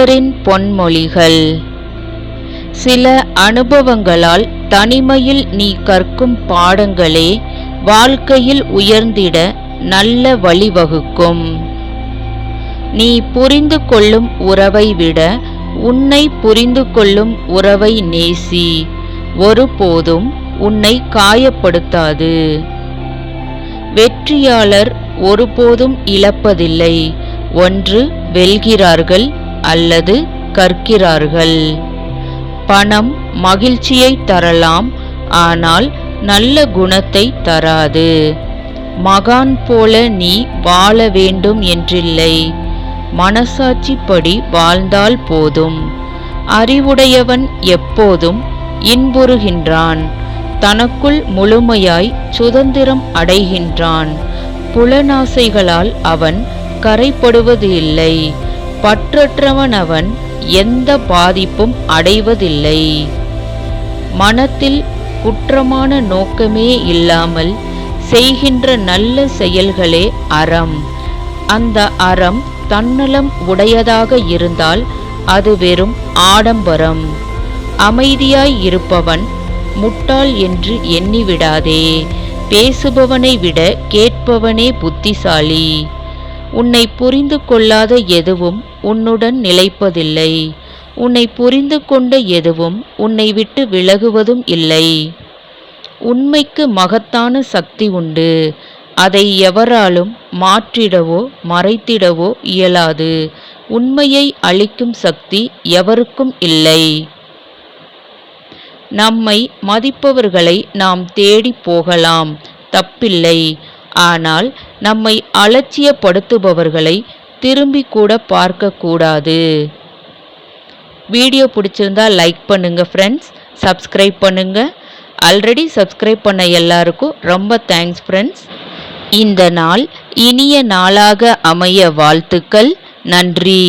புத்தரின் பொன்மொழிகள். சில அனுபவங்களால் தனிமையில் நீ கற்கும் பாடங்களே வாழ்க்கையில் உயர்ந்திட நல்ல வழிவகுக்கும். நீ புரிந்து கொள்ளும் உறவை விட உன்னை புரிந்து கொள்ளும் உறவை நேசி. ஒருபோதும் உன்னை காயப்படுத்தாது. வெற்றியாளர் ஒருபோதும் இழப்பதில்லை. ஒன்று வெல்கிறார்கள் அல்லது கற்கிறார்கள். பணம் மகிழ்ச்சியை தரலாம் ஆனால் நல்ல குணத்தை தராது. மகான் போல நீ வாழ வேண்டும் என்றில்லை. மனசாட்சிப்படி வாழ்ந்தால் போதும். அறிவுடையவன் எப்போதும் இன்புறுகின்றான். தனக்குள் முழுமையாய் சுதந்திரம் அடைகின்றான். புலனாசைகளால் அவன் கரைப்படுவது இல்லை. பற்றற்றவன் அவன் எந்த பாதிப்பும் அடைவதில்லை. மனத்தில் குற்றமான நோக்கமே இல்லாமல் செய்கின்ற நல்ல செயல்களே அறம். அந்த அறம் தன்னலம் உடையதாக இருந்தால் அது வெறும் ஆடம்பரம். அமைதியாய் இருப்பவன் முட்டாள் என்று எண்ணிவிடாதே. பேசுபவனை விட கேட்பவனே புத்திசாலி. உன்னை புரிந்து கொள்ளாத எதுவும் உன்னுடன் நிலைப்பதில்லை. உன்னை புரிந்து கொண்ட எதுவும் உன்னை விட்டு விலகுவதும் இல்லை. உண்மைக்கு மகத்தான சக்தி உண்டு. அதை எவராலும் மாற்றிடவோ மறைத்திடவோ இயலாது. உண்மையை அளிக்கும் சக்தி எவருக்கும் இல்லை. நம்மை மதிப்பவர்களை நாம் தேடி போகலாம். தப்பில்லை. ஆனால் நம்மை அலட்சியப்படுத்துபவர்களை திரும்பி கூட பார்க்கக்கூடாது. வீடியோ பிடிச்சிருந்தா லைக் பண்ணுங்கள் ஃப்ரெண்ட்ஸ் சப்ஸ்கிரைப் பண்ணுங்கள் ஆல்ரெடி சப்ஸ்கிரைப் பண்ண எல்லாருக்கும் ரொம்ப தேங்க்ஸ் ஃப்ரெண்ட்ஸ் இந்த நாள் இனிய நாளாக அமைய வாழ்த்துக்கள். நன்றி.